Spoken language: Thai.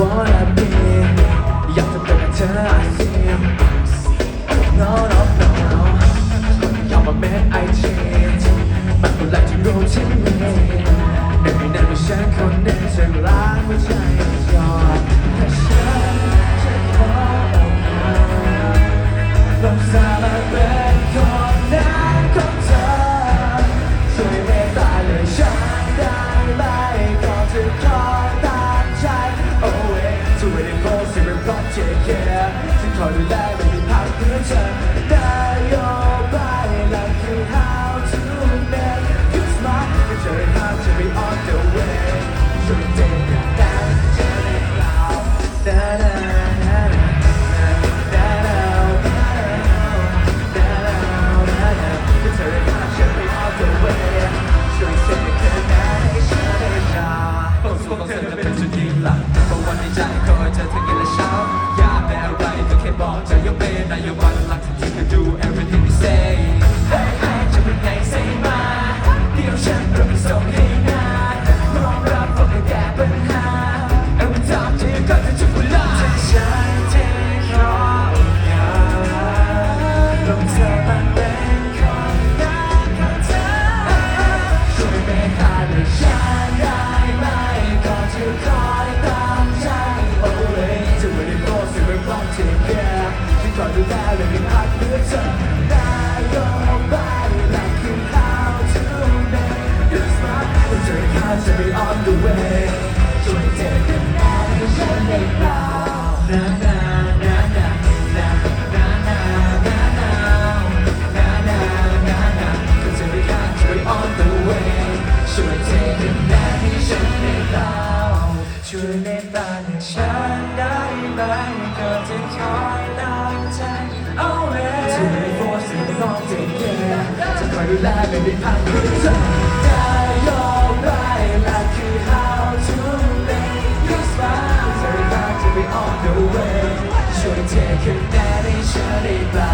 wanna be อยากจะเป็นเธอ I see No no no no อยากมาเป็นไอจีบางมันเป็แหล่งที่รู้ที่มีในไม่นานว่าฉันคนหนึ่งจะรักหัวใจยอมถ้าฉันจะขอเอาไว้ลองสามานเป็นคนนั้นของเธอช่วยเมตตาเลยฉันได้ไหมก่อนจะ harder than wrong. Tell your man that you're violent. You can do everything you say. to be on the way ช่วยเธอเดินหน้าให้ฉันได้เปล่านานานานานานานานานานานานานะ Cause every เธอ on the way ช่วยเธอเดินหน้าให้ฉันได้เปล่าช่วยเมตตาให้ฉันได้ไหมก็จะคอยตามใจ always ช่วยโฟนสิ่งที่ต้องเจ็บแก่จะคอยดูแลไม่ให้พังเพื่อเ anybody